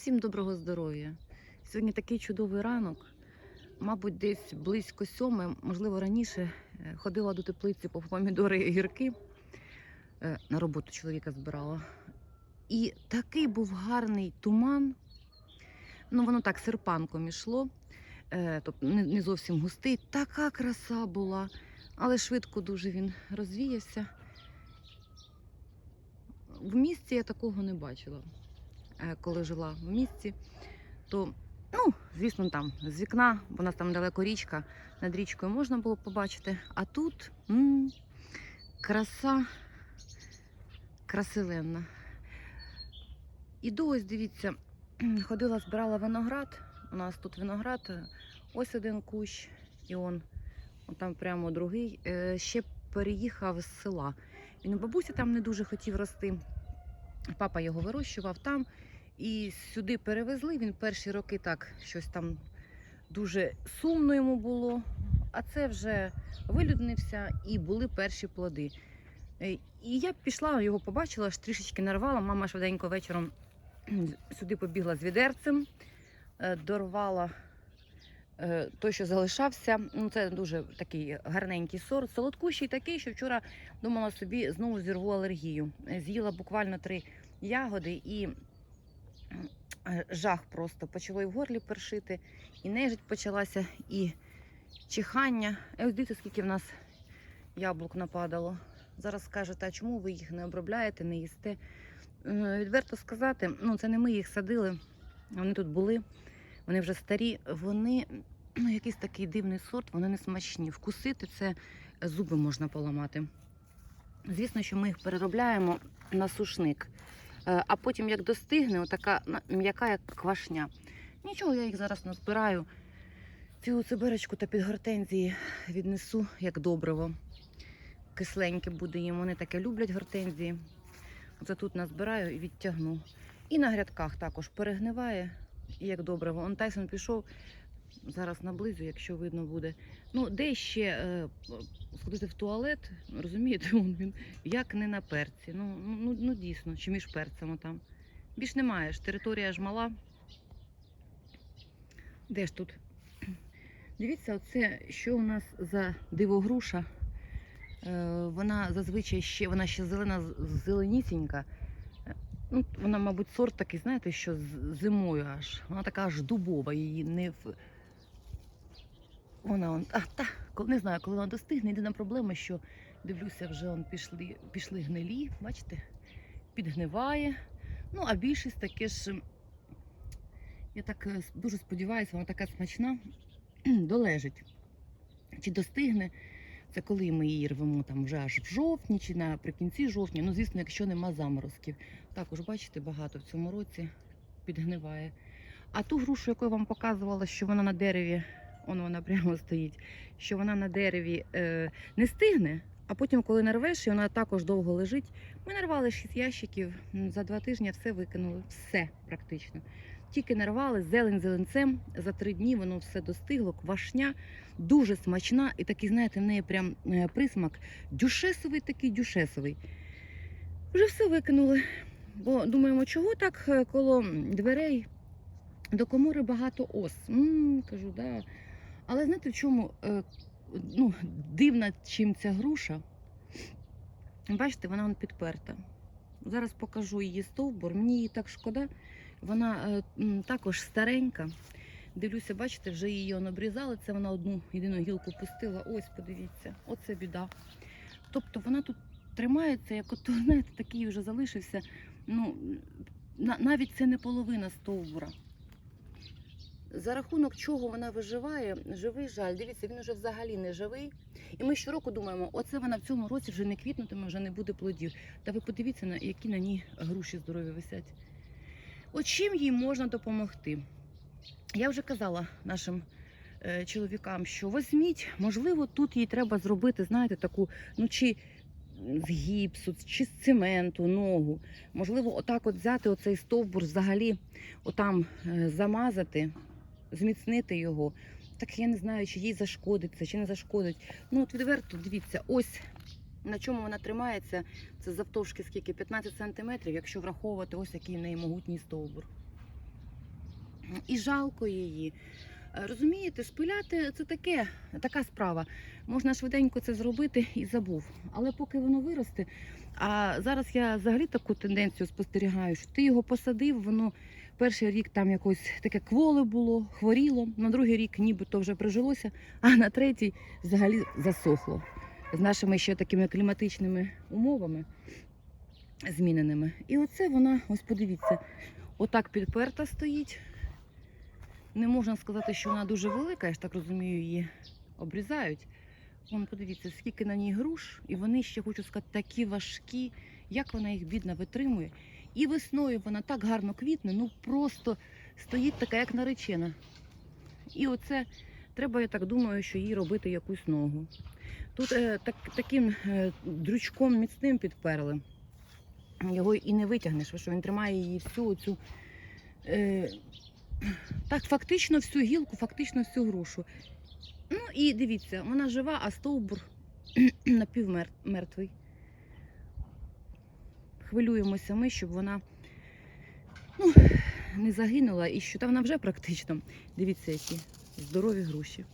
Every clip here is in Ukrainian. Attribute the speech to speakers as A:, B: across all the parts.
A: Всім доброго здоров'я. Сьогодні такий чудовий ранок. Мабуть, десь близько сьоми, можливо, раніше е, ходила до теплиці по помідори і гірки. Е, На роботу чоловіка збирала. І такий був гарний туман. Ну, воно так серпанком ішло, е, тобто не, зовсім густий. Така краса була, але швидко дуже він розвіявся. В місті я такого не бачила коли жила в місті, то, ну, звісно, там з вікна, бо у нас там далеко річка, над річкою можна було побачити. А тут м, краса красивенна. Іду, ось дивіться, ходила, збирала виноград. У нас тут виноград, е, ось один кущ, і он, он там прямо другий. Е, Ще переїхав з села. Він у бабусі там не дуже хотів рости. Папа його вирощував там. І сюди перевезли. Він перші роки так щось там дуже сумно йому було. А це вже вилюднився і були перші плоди. Е, І я пішла, його побачила, аж трішечки нарвала. Мама швиденько вечором сюди побігла з відерцем, е, дорвала е, той, що залишався. Ну, це дуже такий гарненький сорт. Солодкущий такий, що вчора думала собі знову зірву алергію. З'їла буквально три ягоди і е, жах просто. Почало і в горлі першити, і нежить почалася, і чихання. І ось дивіться, скільки в нас яблук нападало. Зараз скажете, а чому ви їх не обробляєте, не їсте? Е, Відверто сказати, ну це не ми їх садили, вони тут були, вони вже старі, вони ну, якийсь такий дивний сорт, вони не смачні. Вкусити це е, зуби можна поламати. Звісно, що ми їх переробляємо на сушник. Е, А потім, як достигне, отака м'яка, як квашня. Нічого, я їх зараз назбираю. Цілу циберочку та під гортензії віднесу як добриво. Кисленьке буде їм. Вони таке люблять гортензії. Оце тут назбираю і відтягну. І на грядках також перегниває, і як добриво. Он Тайсон пішов. Зараз наблизу, якщо видно буде. Ну, де ще е, сходити в туалет, розумієте, он він як не на перці. Ну, ну, ну, ну дійсно, чи між перцями там. Більш немає ж, територія ж мала. Де ж тут? Дивіться, оце що у нас за дивогруша. Е, вона зазвичай ще, вона ще зелена, зеленісінька. Ну, вона, мабуть, сорт такий, знаєте, що з- зимою аж. Вона така аж дубова, її не в. Вона он, а, та, не знаю, коли вона достигне. Єдина проблема, що дивлюся, вже он пішли, пішли гнилі, бачите, підгниває. Ну, а більшість таке ж, я так е, дуже сподіваюся, вона така смачна, долежить. Чи достигне, це коли ми її рвемо там вже аж в жовтні чи наприкінці жовтня. Ну, звісно, якщо нема заморозків. Також, бачите, багато в цьому році підгниває. А ту грушу, яку я вам показувала, що вона на дереві, он вона прямо стоїть, що вона на дереві е, не стигне, а потім, коли нарвеш, і вона також довго лежить. Ми нарвали 6 ящиків, за два тижні все викинули, все практично. Тільки нарвали зелень зеленцем, за три дні воно все достигло, квашня, дуже смачна, і такий, знаєте, в неї прям е, присмак дюшесовий такий дюшесовий. Вже все викинули. Бо думаємо, чого так е, коло дверей до комори багато ос. м кажу, да. Але знаєте, в чому е, ну, дивна чим ця груша? Бачите, вона вон підперта. Зараз покажу її стовбур. Мені її так шкода. Вона е, м, також старенька. Дивлюся, бачите, вже її обрізали. Це вона одну єдину гілку пустила. Ось, подивіться, оце біда. Тобто вона тут тримається, як ото, знаєте, такий вже залишився. Ну, на- навіть це не половина стовбура. За рахунок чого вона виживає, живий жаль. Дивіться, він вже взагалі не живий. І ми щороку думаємо, оце вона в цьому році вже не квітнутиме, вже не буде плодів. Та ви подивіться, на які на ній груші здорові висять. От чим їй можна допомогти? Я вже казала нашим е, чоловікам, що візьміть, можливо, тут їй треба зробити, знаєте, таку, ну чи з гіпсу, чи з цементу, ногу. Можливо, отак от взяти оцей стовбур взагалі, отам е, замазати, зміцнити його. Так я не знаю, чи їй зашкодить це, чи не зашкодить. Ну, от відверто, дивіться, ось на чому вона тримається. Це завтовшки скільки? 15 сантиметрів, якщо враховувати ось який в неї могутній стовбур. і жалко її. Е, Розумієте, спиляти це таке, така справа. Можна швиденько це зробити і забув. Але поки воно виросте. А зараз я взагалі таку тенденцію спостерігаю, що ти його посадив, воно перший рік там якось таке кволе було, хворіло, на другий рік нібито вже прижилося, а на третій взагалі засохло. З нашими ще такими кліматичними умовами зміненими. І оце вона, ось подивіться, отак підперта стоїть. Не можна сказати, що вона дуже велика, я ж так розумію, її обрізають. Вон, подивіться, скільки на ній груш, і вони ще, хочу сказати, такі важкі, як вона їх бідна витримує. І весною вона так гарно квітне, ну просто стоїть така, як наречена. І оце треба, я так думаю, що їй робити якусь ногу. Тут е, так, таким е, дрючком міцним підперли. Його і не витягнеш, що він тримає її всю оцю. Е, так, фактично всю гілку, фактично всю грушу. Ну і дивіться, вона жива, а стовбур напівмертвий. Хвилюємося ми, щоб вона ну, не загинула і що та вона вже практично. Дивіться, які здорові груші,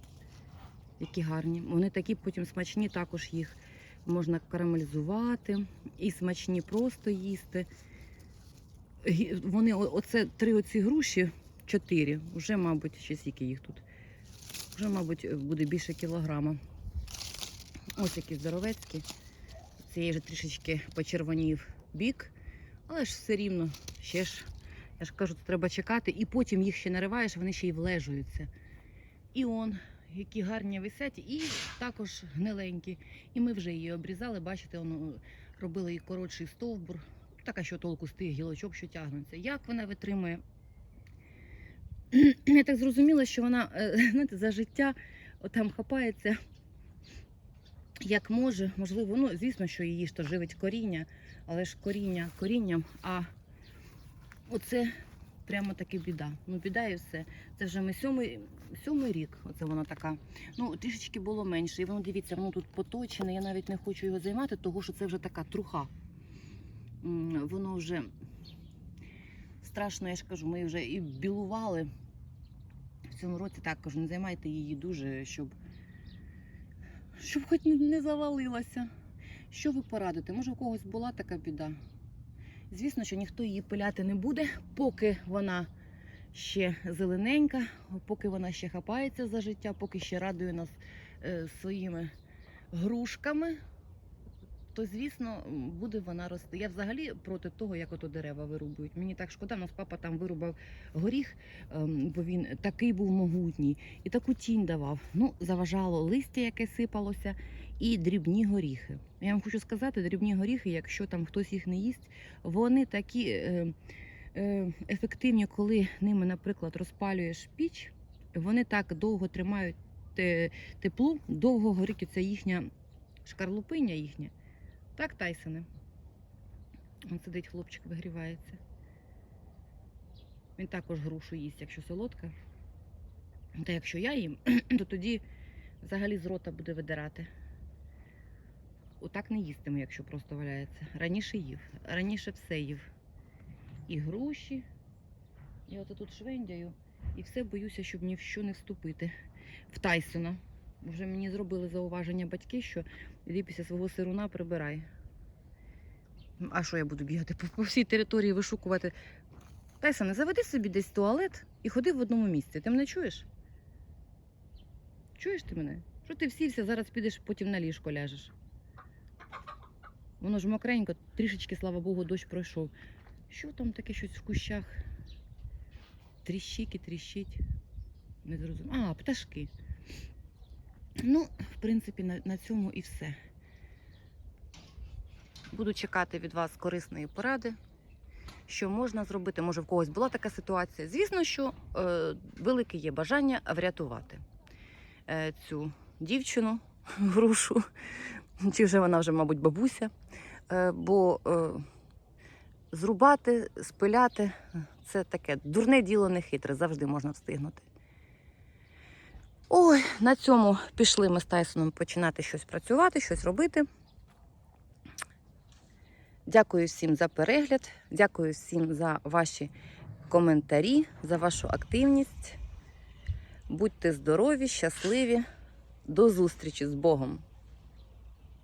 A: які гарні. Вони такі потім смачні, також їх можна карамелізувати і смачні просто їсти. Вони, оце три оці груші, чотири, вже, мабуть, ще скільки їх тут. Вже, мабуть, буде більше кілограма. Ось які здоровецькі. Цієї вже трішечки почервонів бік, але ж все рівно ще ж, я ж кажу, тут треба чекати, і потім їх ще нариваєш, вони ще й влежуються. І он, які гарні висять, і також гниленькі. І ми вже її обрізали, бачите, воно робили їй коротший стовбур. Така що толку з тих гілочок, що тягнуться. Як вона витримує? Я так зрозуміла, що вона е, знаєте, за життя там хапається як може. Можливо, ну звісно, що її ж то живить коріння, але ж коріння корінням. А оце прямо таки біда. Ну, біда і все. Це вже ми сьомий, сьомий рік. Оце вона така. Ну, трішечки було менше. І воно дивіться, воно тут поточене. Я навіть не хочу його займати, тому що це вже така труха. Воно вже страшно, я ж кажу, ми вже і білували. В цьому році так кажу, не займайте її дуже, щоб, щоб хоч не- завалилася. Що ви порадите? Може, у когось була така біда? Звісно, що ніхто її пиляти не буде, поки вона ще зелененька, поки вона ще хапається за життя, поки ще радує нас е, своїми грушками, то звісно буде вона рости. Я взагалі проти того, як ото дерева вирубують. Мені так шкода, нас папа там вирубав горіх, ем, бо він такий був могутній і таку тінь давав. Ну, заважало листя, яке сипалося, і дрібні горіхи. Я вам хочу сказати, дрібні горіхи, якщо там хтось їх не їсть, вони такі е, е, ефективні, коли ними, наприклад, розпалюєш піч, вони так довго тримають тепло, довго горить ця їхня шкарлупиня їхня. Так, Тайсоне? Он сидить хлопчик, вигрівається. Він також грушу їсть, якщо солодка. Та якщо я їм, то тоді взагалі з рота буде видирати. Отак не їстиме, якщо просто валяється. Раніше їв. Раніше все їв. І груші. І от тут швендяю. І все боюся, щоб ні в що не вступити. В Тайсона. Вже мені зробили зауваження батьки, що іди свого сируна прибирай. А що я буду бігати по, по всій території вишукувати? Тайсоне, заведи собі десь туалет і ходи в одному місці. Ти мене чуєш? Чуєш ти мене? Що ти всівся, зараз підеш потім на ліжко ляжеш. Воно ж мокренько, трішечки, слава Богу, дощ пройшов. Що там таке щось в кущах? Тріщить тріщить. Не зрозуміло. А, пташки. Ну, в принципі, на, на цьому і все. Буду чекати від вас корисної поради. Що можна зробити? Може, в когось була така ситуація. Звісно, що е, велике є бажання врятувати е, цю дівчину, грушу, чи вже вона вже, мабуть, бабуся. Е, бо е, зрубати, спиляти це таке дурне діло не хитре, завжди можна встигнути. Ой, на цьому пішли ми з Тайсоном починати щось працювати, щось робити. Дякую всім за перегляд, дякую всім за ваші коментарі, за вашу активність. Будьте здорові, щасливі. До зустрічі з Богом!